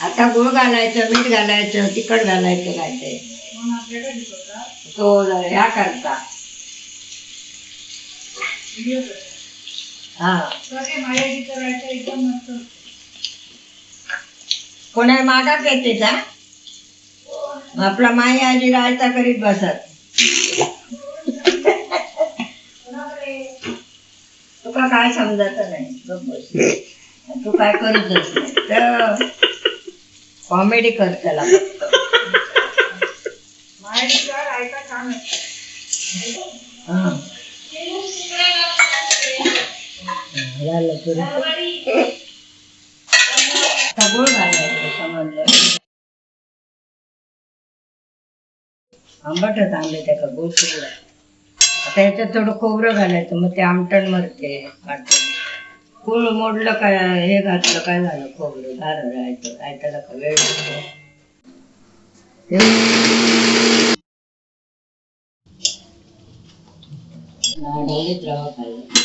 आता गुळ घालायचं मीठ घालायचं तिखट घालायचं काय ते. हो, तो ह्या करता. हा. कोणा मागा येते का? आपला माई आजी रायता करीत बसत. तुका काय समजत नाही? तू काय करूच तर कॉमेडी कर त्याला झालं तुला सगळं समजलं आंबटच आणले त्याका गोड आता थोडं खोबरं घालायचं मग ते आमटण मरते. वाटतं मोडलं काय हे घातलं काय झालं? खोबरं झालं राहायचं काय त्याला का वेळ लागतो. रवा खाल्ला